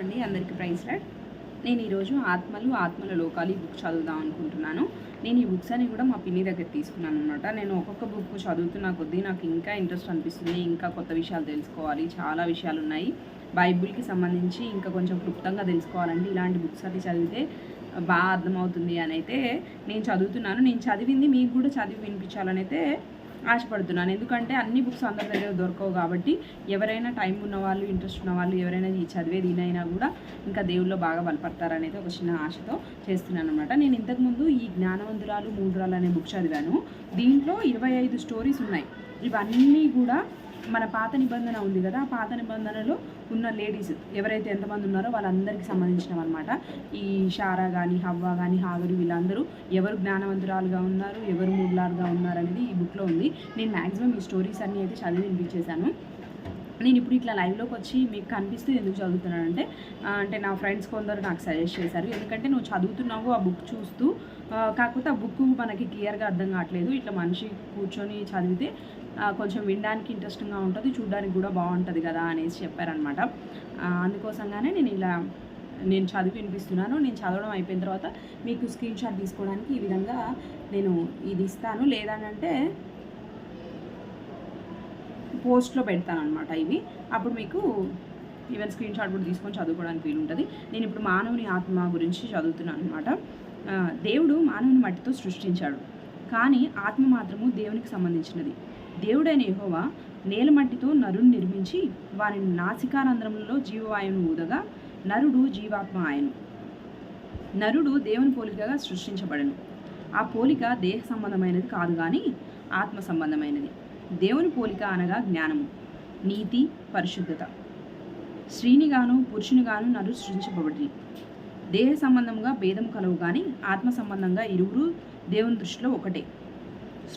అండి అందరికీ praise right నేను ఈరోజు ఆత్మలు ఆత్మల లోకాలు ఈ బుక్ చదువుదాం అనుకుంటున్నాను. నేను ఈ బుక్స్ అని కూడా మా పిన్ని దగ్గర తీసుకున్నాను అనమాట నేను ఒక్కొక్క బుక్ చదువుతున్న కొద్దీ నాకు ఇంకా ఇంట్రెస్ట్ అనిపిస్తుంది ఇంకా కొత్త విషయాలు తెలుసుకోవాలి చాలా విషయాలు ఉన్నాయి. బైబిల్కి సంబంధించి ఇంకా కొంచెం క్లుప్తంగా తెలుసుకోవాలంటే ఇలాంటి బుక్స్ అవి చదివితే బాగా అర్థమవుతుంది అని అయితే నేను చదువుతున్నాను. నేను చదివింది మీకు కూడా చదివి వినిపించాలని అయితే ఆశపడుతున్నాను. ఎందుకంటే అన్ని బుక్స్ అందరి దగ్గర దొరకవు కాబట్టి ఎవరైనా టైం ఉన్న వాళ్ళు ఇంట్రెస్ట్ ఉన్న వాళ్ళు ఎవరైనా ఈ చదివే దీనైనా కూడా ఇంకా దేవుల్లో బాగా బలపడతారనేది ఒక చిన్న ఆశతో చేస్తున్నాను అనమాట నేను ఇంతకుముందు ఈ జ్ఞానవంతురాలు మూడురాలు అనే బుక్ చదివాను. దీంట్లో ఇరవై ఐదు స్టోరీస్ ఉన్నాయి. ఇవన్నీ కూడా మన పాత నిబంధన ఉంది కదా ఆ పాత నిబంధనలో ఉన్న లేడీస్ ఎవరైతే ఎంతమంది ఉన్నారో వాళ్ళందరికీ సంబంధించినవి అనమాట ఈ షారా కానీ హవ్వ కానీ హాగరు వీళ్ళందరూ ఎవరు జ్ఞానవంతురాలుగా ఉన్నారు ఎవరు మూలాలుగా ఉన్నారు అనేది ఈ బుక్లో ఉంది. నేను మ్యాక్సిమం ఈ స్టోరీస్ అన్నీ అయితే చదివి వినిపించేశాను. నేను ఇప్పుడు ఇట్లా లైవ్లోకి వచ్చి మీకు కనిపిస్తూ ఎందుకు చదువుతున్నానంటే అంటే నా ఫ్రెండ్స్ కొందరు నాకు సజెస్ట్ చేశారు. ఎందుకంటే నువ్వు చదువుతున్నావు ఆ బుక్ చూస్తూ కాకపోతే ఆ బుక్ మనకి క్లియర్గా అర్థం కావట్లేదు. ఇట్లా మనిషి కూర్చొని చదివితే కొంచెం వినడానికి ఇంట్రెస్టింగ్గా ఉంటుంది చూడడానికి కూడా బాగుంటుంది కదా అనేసి చెప్పారనమాట అందుకోసంగానే నేను ఇలా నేను చదివి వినిపిస్తున్నాను నేను చదవడం అయిపోయిన తర్వాత మీకు స్క్రీన్ షాట్ తీసుకోవడానికి ఈ విధంగా నేను ఇది ఇస్తాను. లేదనంటే పోస్ట్లో పెడతాను అనమాట ఇవి. అప్పుడు మీకు ఈవెన్ స్క్రీన్ షాట్ కూడా తీసుకొని చదువుకోవడానికి వీలు ఉంటుంది నేను ఇప్పుడు మానవుని ఆత్మ గురించి చదువుతున్నాను అనమాట దేవుడు మానవుని మట్టితో సృష్టించాడు. కానీ ఆత్మ మాత్రము దేవునికి సంబంధించినది. దేవుడైన యహోవా నేలమట్టితో నరుని నిర్మించి వారిని నాసికారంధ్రములలో జీవవాయువును ఊదగా నరుడు జీవాత్మ ఆయను. నరుడు దేవుని పోలికగా సృష్టించబడను. ఆ పోలిక దేహ సంబంధమైనది కాదు కానీ ఆత్మ సంబంధమైనది. దేవుని పోలిక అనగా జ్ఞానము నీతి పరిశుద్ధత. స్త్రీనిగాను పురుషునిగాను నరు సృష్టించబడి దేహ సంబంధంగా భేదం కలవు కానీ ఆత్మ సంబంధంగా ఇరువురు దేవుని దృష్టిలో ఒకటే.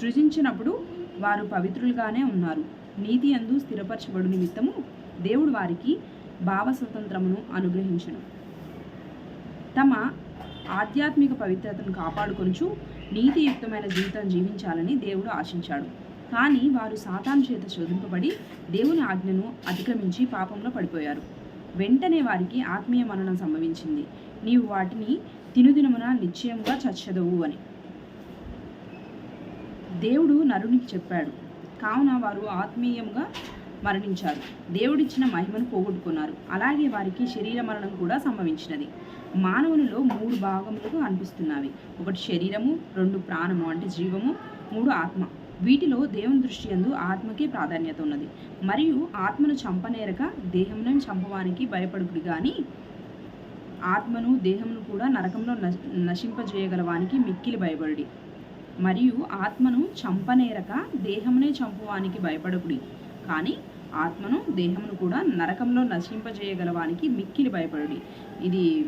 సృజించినప్పుడు వారు పవిత్రులుగానే ఉన్నారు. నీతి అందు స్థిరపరచబడు నిమిత్తము దేవుడు వారికి భావ స్వతంత్రమును అనుగ్రహించను. తమ ఆధ్యాత్మిక పవిత్రతను కాపాడుకొనుచు నీతియుక్తమైన జీవితం జీవించాలని దేవుడు ఆశించాడు. కానీ వారు సాతాను చేత శోధింపబడి దేవుని ఆజ్ఞను అతిక్రమించి పాపంలో పడిపోయారు. వెంటనే వారికి ఆత్మీయ మరణం సంభవించింది. నీవు వాటిని తినుదినమున నిశ్చయముగా చచ్చదవు అని. దేవుడు నరునికి చెప్పాడు. కావున వారు ఆత్మీయంగా మరణించారు. దేవుడిచ్చిన మహిమను పోగొట్టుకున్నారు. అలాగే వారికి శరీర మరణం కూడా సంభవించినది. మానవునిలో మూడు భాగములకు అనిపిస్తున్నవి. ఒకటి శరీరము రెండు ప్రాణము అంటే జీవము మూడు ఆత్మ. వీటిలో దేవుని దృష్టి యందు ఆత్మకే ప్రాధాన్యత ఉన్నది. మరియు ఆత్మను చంపనేరక దేహమును చంపవానికి భయపడుకుడు కానీ ఆత్మను దేహమును కూడా నరకంలో నశ నశింపజేయగలవానికి మిక్కిలి భయపడి మరియు ఆత్మను చంపనేరక దేహమునే చంపువానికి భయపడకుడి. కానీ ఆత్మను దేహమును కూడా నరకంలో నశింపజేయగలవానికి మిక్కిలి భయపడుడి. ఇది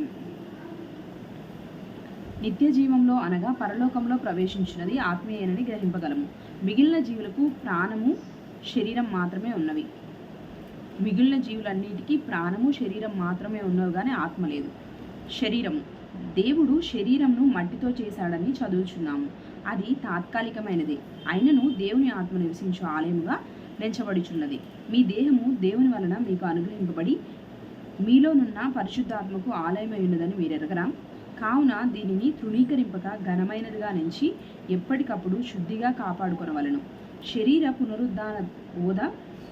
నిత్య జీవంలో అనగా పరలోకంలో ప్రవేశించినది ఆత్మీయనని గ్రహింపగలము. మిగిలిన జీవులకు ప్రాణము శరీరం మాత్రమే ఉన్నవి. మిగిలిన జీవులన్నిటికీ ప్రాణము శరీరం మాత్రమే ఉన్నవి కానీ ఆత్మ లేదు. శరీరము. దేవుడు శరీరంను మట్టితో చేశాడని చదువుచున్నాము. అది తాత్కాలికమైనది. అయినను దేవుని ఆత్మ నివసించు ఆలయముగా పెంచబడుచున్నది మీ దేహము దేవుని వలన మీకు అనుగ్రహింపబడి మీలోనున్న పరిశుద్ధాత్మకు ఆలయమై ఉన్నదని మీరు ఎరగరా కావున దీనిని తృణీకరింపక ఘనమైనదిగా నుంచి ఎప్పటికప్పుడు శుద్ధిగా కాపాడుకొనవలను. శరీర పునరుద్ధాన ఓద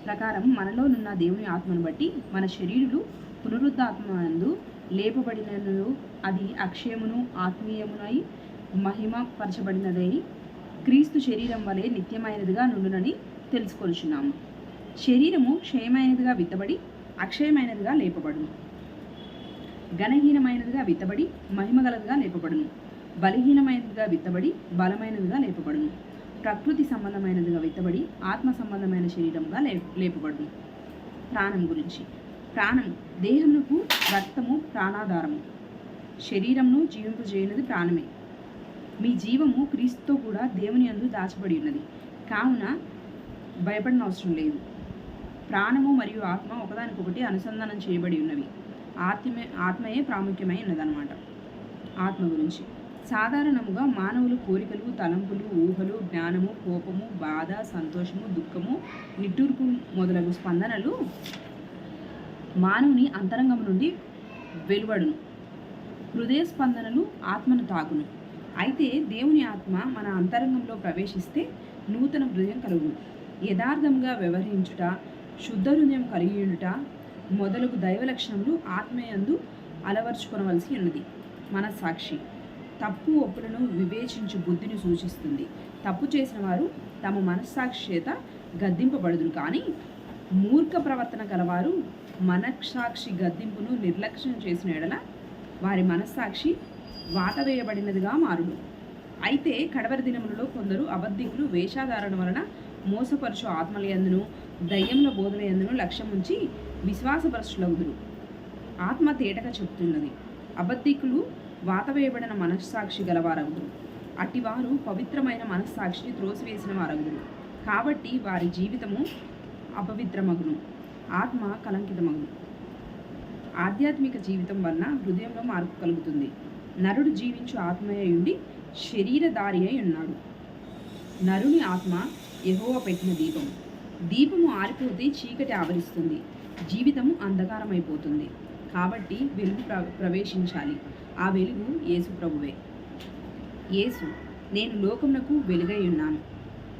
ప్రకారం మనలోనున్న దేవుని ఆత్మను బట్టి మన శరీరులు పునరుద్ధాత్మందు లేపబడినను అది అక్షయమును ఆత్మీయమునై మహిమ పరచబడినదై క్రీస్తు శరీరం వలె నిత్యమైనదిగా నుండునని తెలుసుకొలుచున్నాము శరీరము క్షయమైనదిగా విత్తబడి అక్షయమైనదిగా లేపబడును. ఘనహీనమైనదిగా విత్తబడి మహిమగలదిగా లేపబడును. బలహీనమైనదిగా విత్తబడి బలమైనదిగా లేపబడును. ప్రకృతి సంబంధమైనదిగా విత్తబడి ఆత్మ సంబంధమైన శరీరంగా లే లేపబడును. ప్రాణం గురించి. ప్రాణం దేహమునకు రక్తము ప్రాణాధారము. శరీరంను జీవింపజేయనది ప్రాణమే. మీ జీవము క్రీస్తుతో కూడా దేవుని అందు దాచబడి ఉన్నది. కావున భయపడిన అవసరం లేదు. ప్రాణము మరియు ఆత్మ ఒకదానికొకటి అనుసంధానం చేయబడి ఉన్నవి. ఆత్మే ఆత్మయే ప్రాముఖ్యమై ఉన్నదన్నమాట. ఆత్మ గురించి. సాధారణముగా మానవులు కోరికలు తలంపులు ఊహలు జ్ఞానము కోపము బాధ సంతోషము దుఃఖము నిట్టూర్పు మొదలగు స్పందనలు మానవుని అంతరంగం నుండి వెలువడును. హృదయ స్పందనలు ఆత్మను తాకును. అయితే దేవుని ఆత్మ మన అంతరంగంలో ప్రవేశిస్తే నూతన హృదయం కలుగును. యథార్థంగా వ్యవహరించుట శుద్ధ హృదయం కలిగి ఉండుట మొదలగు దైవ లక్షణములు ఆత్మయందు అలవర్చుకొనవలసి ఉన్నది. మన సాక్షి తప్పు ఒప్పులను వివేచించు బుద్ధిని సూచిస్తుంది. తప్పు చేసిన వారు తమ మనస్సాక్షి చేత గద్దింపబడుదురు కానీ మూర్ఖ ప్రవర్తన గలవారు మనస్సాక్షి గద్దింపును నిర్లక్ష్యం చేసిన ఎడల వారి మనస్సాక్షి వాతవేయబడినదిగా మారుడు అయితే కడవరి దినములలో కొందరు అబద్ధికులు వేషాధారణ వలన మోసపరుచు ఆత్మలయందును దయ్యముల బోధలయందును లక్ష్యం ఉంచి విశ్వాసపరచులవుదురు ఆత్మ తేటగా చెప్తున్నది. అబద్ధికులు వాతవేయబడిన మనస్సాక్షి గలవారగురు అటివారు పవిత్రమైన మనస్సాక్షిని త్రోసివేసిన వారగురు కాబట్టి వారి జీవితము అపవిత్రమగును. ఆత్మ కలంకితమగును. ఆధ్యాత్మిక జీవితం వలన హృదయంలో మార్పు కలుగుతుంది. నరుడు జీవించు ఆత్మయుండి శరీరధారి అయి ఉన్నాడు. నరుని ఆత్మ ఎహోవ పెట్టిన దీపం. దీపము ఆరిపోతే చీకటి ఆవరిస్తుంది. జీవితము అంధకారమైపోతుంది. కాబట్టి వెలుగు ప్ర ప్రవేశించాలి. ఆ వెలుగు యేసు ప్రభువే. యేసు నేను లోకమునకు వెలుగై ఉన్నాను.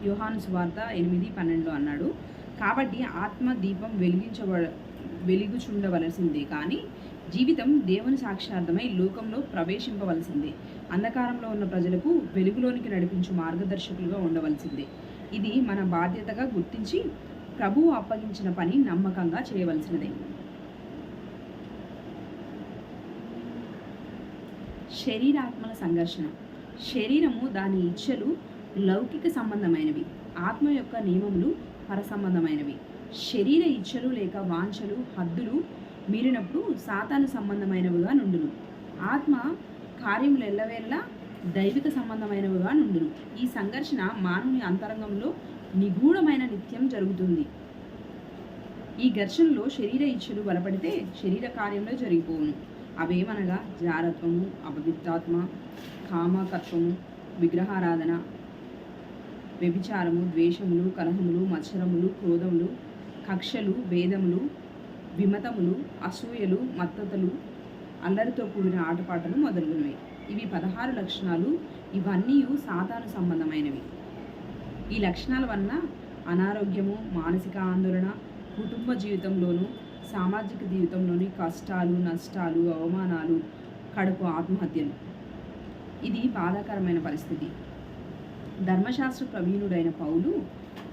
యోహాను సువార్త ఎనిమిది పన్నెండులో అన్నాడు కాబట్టి ఆత్మ దీపం వెలిగించబడ వెలుగుచుండవలసిందే. కానీ జీవితం దేవుని సాక్షార్థమై లోకంలో ప్రవేశింపవలసిందే. అంధకారంలో ఉన్న ప్రజలకు వెలుగులోనికి నడిపించు మార్గదర్శకులుగా ఉండవలసిందే. ఇది మన బాధ్యతగా గుర్తించి ప్రభువు అప్పగించిన పని నమ్మకంగా చేయవలసినదే. శరీరాత్మల సంఘర్షణ. శరీరము దాని ఇచ్చలు లౌకిక సంబంధమైనవి. ఆత్మ యొక్క నియమములు పరసంబంధమైనవి. శరీర ఇచ్చలు లేక వాంఛలు హద్దులు మీరినప్పుడు సాతాను సంబంధమైనవిగా నుండును. ఆత్మ కార్యములు ఎల్లవేళ్ళ దైవిక సంబంధమైనవిగా నుండును. ఈ సంఘర్షణ మానవుని అంతరంగంలో నిగూఢమైన నిత్యం జరుగుతుంది. ఈ ఘర్షణలో శరీర ఇచ్చలు బలపడితే శరీర కార్యంలో జరిగిపోవును. అవేమనగా జారత్వము అపవిత్రాత్మ కామకత్వము విగ్రహారాధన వ్యభిచారము ద్వేషములు కలహములు మత్సరములు క్రోధములు కక్షలు భేదములు విమతములు అసూయలు మత్తతలు అల్లరితో కూడిన ఆటపాటలు మొదలుగునవి. ఇవి పదహారు లక్షణాలు. ఇవన్నీ సాధారణ సంబంధమైనవి. ఈ లక్షణాల వలన అనారోగ్యము మానసిక ఆందోళన కుటుంబ జీవితంలోనూ సామాజిక జీవితంలోని కష్టాలు నష్టాలు అవమానాలు కడుపు ఆత్మహత్యలు. ఇది బాధాకరమైన పరిస్థితి. ధర్మశాస్త్ర ప్రవీణుడైన పౌలు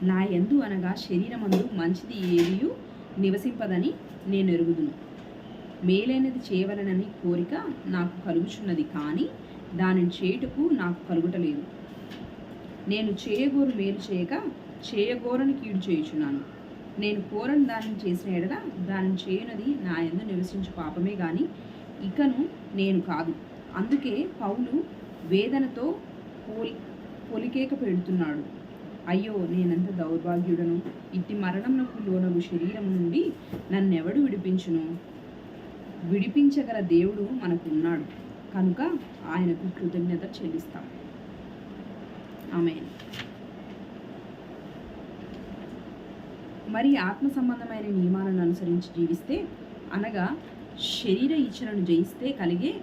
నా ఎందు అనగా శరీరమందు మంచిది ఏదియు నివసింపదని నేను ఎరుగుదును. మేలైనది చేయవలనని కోరిక నాకు కలుగుచున్నది కానీ దానిని చేయుటకు నాకు కలుగుటలేదు. నేను చేయగోరు మేలు చేయక చేయగోరని కీడు చేయుచున్నాను. నేను కోరని దానిని చేసిన ఎడల దాన్ని చేయనది నా ఎందు నివసించు పాపమే గాని ఇకను నేను కాదు. అందుకే పౌలు వేదనతో పోలి పొలికేక పెడుతున్నాడు. అయ్యో నేనంత దౌర్భాగ్యుడను? ఇట్టి మరణమునకు లోనగు శరీరం నుండి నన్నెవడు విడిపించును? విడిపించగల దేవుడు మనకున్నాడు. కనుక ఆయనకు కృతజ్ఞత చెల్లిస్తాం. ఆమె మరి ఆత్మ సంబంధమైన నియమాలను అనుసరించి జీవిస్తే అనగా శరీర ఇచ్చలను జయిస్తే కలిగే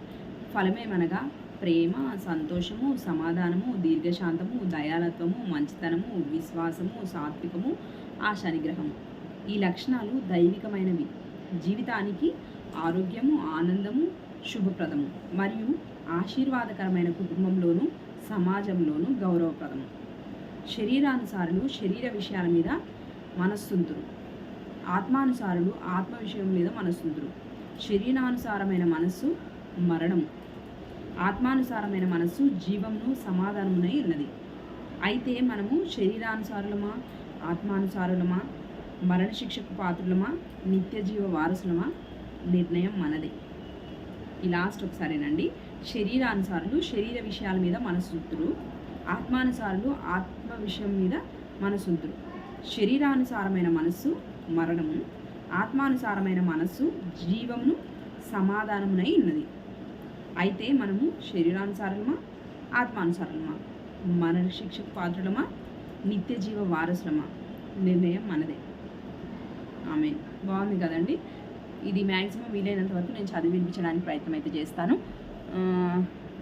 ఫలమేమనగా ప్రేమ సంతోషము సమాధానము దీర్ఘశాంతము దయాలత్వము మంచితనము విశ్వాసము సాత్వికము ఆశానిగ్రహము. ఈ లక్షణాలు దైవికమైనవి. జీవితానికి ఆరోగ్యము ఆనందము శుభప్రదము మరియు ఆశీర్వాదకరమైన కుటుంబంలోనూ సమాజంలోనూ గౌరవప్రదము. శరీరానుసారులు శరీర విషయాల మీద మనస్సుంతురు ఆత్మానుసారులు ఆత్మ విషయం మీద మనస్సుంతురు శరీరానుసారమైన మనస్సు మరణము. ఆత్మానుసారమైన మనస్సు జీవమును సమాధానమునై ఉన్నది. అయితే మనము శరీరానుసారులమా ఆత్మానుసారులమా మరణశిక్షకు పాత్రులమా నిత్య జీవ వారసులమా? నిర్ణయం మనదే. ఈ లాస్ట్ ఒకసారేనండి. శరీరానుసారులు శరీర విషయాల మీద మనసుంతురు ఆత్మానుసారులు ఆత్మ విషయం మీద మనసుంతురు శరీరానుసారమైన మనస్సు మరణము ఆత్మానుసారమైన మనస్సు జీవమును సమాధానమునై ఉన్నది. అయితే మనము శరీరానుసారమా ఆత్మానుసారమా మరణ శిక్షకు పాత్రలమా? నిత్య జీవ వారసులమా? నిర్ణయం మనదే. ఆమె బాగుంది కదండి. ఇది మ్యాక్సిమం వీలైనంత వరకు నేను చదివి వినిపించడానికి ప్రయత్నం అయితే చేస్తాను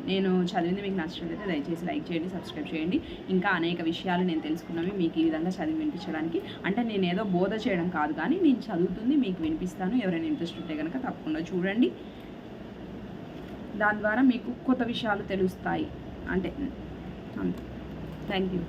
నేను చదివింది మీకు నచ్చినట్లయితే దయచేసి లైక్ చేయండి సబ్స్క్రైబ్ చేయండి. ఇంకా అనేక విషయాలు నేను తెలుసుకున్నవి మీకు ఈ విధంగా చదివి వినిపించడానికి. అంటే నేను ఏదో బోధ చేయడం కాదు కానీ నేను చదువుతుంది మీకు వినిపిస్తాను. ఎవరైనా ఇంట్రెస్ట్ ఉంటే కనుక తప్పకుండా చూడండి. దాని ద్వారా మీకు కొత్త విషయాలు తెలుస్తాయి. అంటే థ్యాంక్ యూ